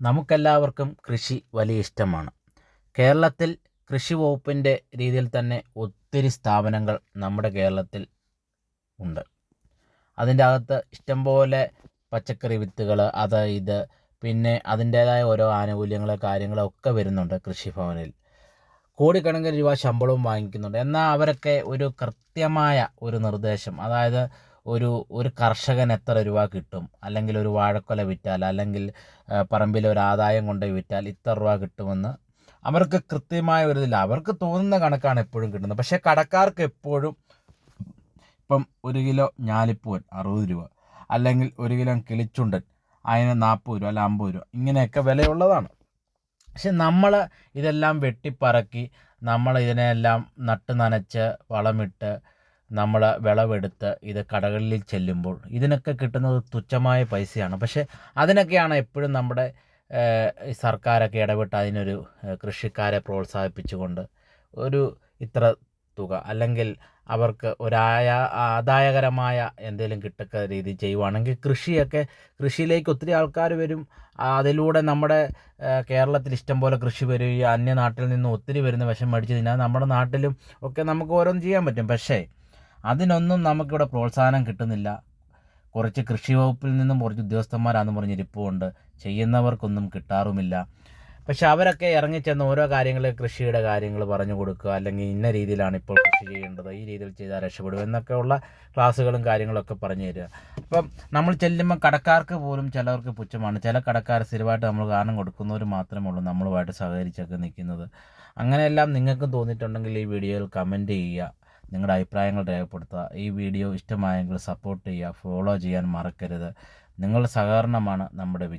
നമുക്കെല്ലാവർക്കും കൃഷി വലിയ ഇഷ്ടമാണ്. കേരളത്തിൽ കൃഷി വകുപ്പിന്റെ രീതിയിൽ തന്നെ ഒത്തിരി സ്ഥാപനങ്ങൾ നമ്മുടെ കേരളത്തിൽ ഉണ്ട്. അതിന്റെ അകത്ത് ഇഷ്ടംപോലെ പച്ചക്കറി വിത്തുകൾ അത് ഇത് പിന്നെ അതിന്റേതായ ഓരോ ആനുകൂല്യങ്ങൾ കാര്യങ്ങളൊക്കെ വരുന്നുണ്ട് കൃഷിഭവനിൽ കോടിക്കണക്കിന് രൂപ ശമ്പളവും വാങ്ങിക്കുന്നുണ്ട്. എന്നാൽ അവരൊക്കെ ഒരു കൃത്യമായ ഒരു നിർദ്ദേശം അതായത് ഒരു ഒരു കർഷകൻ എത്ര രൂപ കിട്ടും? അല്ലെങ്കിൽ ഒരു വാഴക്കൊല വിറ്റാൽ അല്ലെങ്കിൽ പറമ്പിൽ ഒരു ആദായം കൊണ്ട് വിറ്റാൽ ഇത്ര രൂപ കിട്ടുമെന്ന് അവർക്ക് കൃത്യമായ ഒരു ഇതില്ല. അവർക്ക് തോന്നുന്ന കണക്കാണ് എപ്പോഴും കിട്ടുന്നത്. പക്ഷേ കടക്കാർക്ക് എപ്പോഴും ഇപ്പം ഒരു കിലോ ഞാലിപ്പൂവൻ അറുപത് രൂപ അല്ലെങ്കിൽ ഒരു കിലോ കിളിച്ചുണ്ടൻ അതിന് നാൽപ്പത് രൂപ അല്ല അമ്പത് രൂപ ഇങ്ങനെയൊക്കെ വിലയുള്ളതാണ്. പക്ഷെ നമ്മൾ ഇതെല്ലാം വെട്ടിപ്പറക്കി നമ്മൾ ഇതിനെല്ലാം നട്ട് നനച്ച് വളമിട്ട് നമ്മൾ വിളവെടുത്ത് ഇത് കടകളിൽ ചെല്ലുമ്പോൾ ഇതിനൊക്കെ കിട്ടുന്നത് തുച്ഛമായ പൈസയാണ്. പക്ഷേ അതിനൊക്കെയാണ് എപ്പോഴും നമ്മുടെ സർക്കാരൊക്കെ ഇടപെട്ട് അതിനൊരു കൃഷിക്കാരെ പ്രോത്സാഹിപ്പിച്ചുകൊണ്ട് ഒരു ഇത്ര തുക അല്ലെങ്കിൽ അവർക്ക് ഒരായ ആദായകരമായ എന്തെങ്കിലും കിട്ടക്ക രീതി ചെയ്യുവാണെങ്കിൽ കൃഷിയൊക്കെ കൃഷിയിലേക്ക് ഒത്തിരി ആൾക്കാർ വരും. അതിലൂടെ നമ്മുടെ കേരളത്തിൽ ഇഷ്ടംപോലെ കൃഷി വരികയും അന്യനാട്ടിൽ നിന്ന് ഒത്തിരി വരുന്ന വിഷം മേടിച്ച് നമ്മുടെ നാട്ടിലും ഒക്കെ നമുക്ക് ഓരോന്നും ചെയ്യാൻ പറ്റും. പക്ഷേ അതിനൊന്നും നമുക്കിവിടെ പ്രോത്സാഹനം കിട്ടുന്നില്ല. കുറച്ച് കൃഷി വകുപ്പിൽ നിന്നും കുറച്ച് ഉദ്യോഗസ്ഥന്മാരാണെന്ന് പറഞ്ഞ് ചെയ്യുന്നവർക്കൊന്നും കിട്ടാറുമില്ല. പക്ഷെ അവരൊക്കെ ഇറങ്ങിച്ചെന്ന് ഓരോ കാര്യങ്ങൾ കൃഷിയുടെ കാര്യങ്ങൾ പറഞ്ഞു കൊടുക്കുക അല്ലെങ്കിൽ ഇന്ന രീതിയിലാണ് ഇപ്പോൾ കൃഷി ചെയ്യേണ്ടത് ഈ രീതിയിൽ ചെയ്താൽ രക്ഷപ്പെടും എന്നൊക്കെയുള്ള ക്ലാസ്സുകളും കാര്യങ്ങളൊക്കെ പറഞ്ഞു തരിക. അപ്പം നമ്മൾ ചെല്ലുമ്പോൾ കടക്കാർക്ക് പോലും ചിലവർക്ക് പുച്ഛമാണ്. ചില കടക്കാർ സ്ഥിരമായിട്ട് നമ്മൾ കാരണം കൊടുക്കുന്നവർ മാത്രമേ ഉള്ളൂ നമ്മളുമായിട്ട് സഹകരിച്ചൊക്കെ നിൽക്കുന്നത്. അങ്ങനെയെല്ലാം നിങ്ങൾക്കും തോന്നിയിട്ടുണ്ടെങ്കിൽ ഈ വീഡിയോയിൽ കമന്റ് ചെയ്യുക. നിങ്ങളുടെ അഭിപ്രായങ്ങൾ രേഖപ്പെടുത്തുക. ഈ വീഡിയോ ഇഷ്ടമായെങ്കിൽ സപ്പോർട്ട് ചെയ്യുക ഫോളോ ചെയ്യാൻ മറക്കരുത്. നിങ്ങളുടെ സഹകരണമാണ് നമ്മുടെ വിജയം.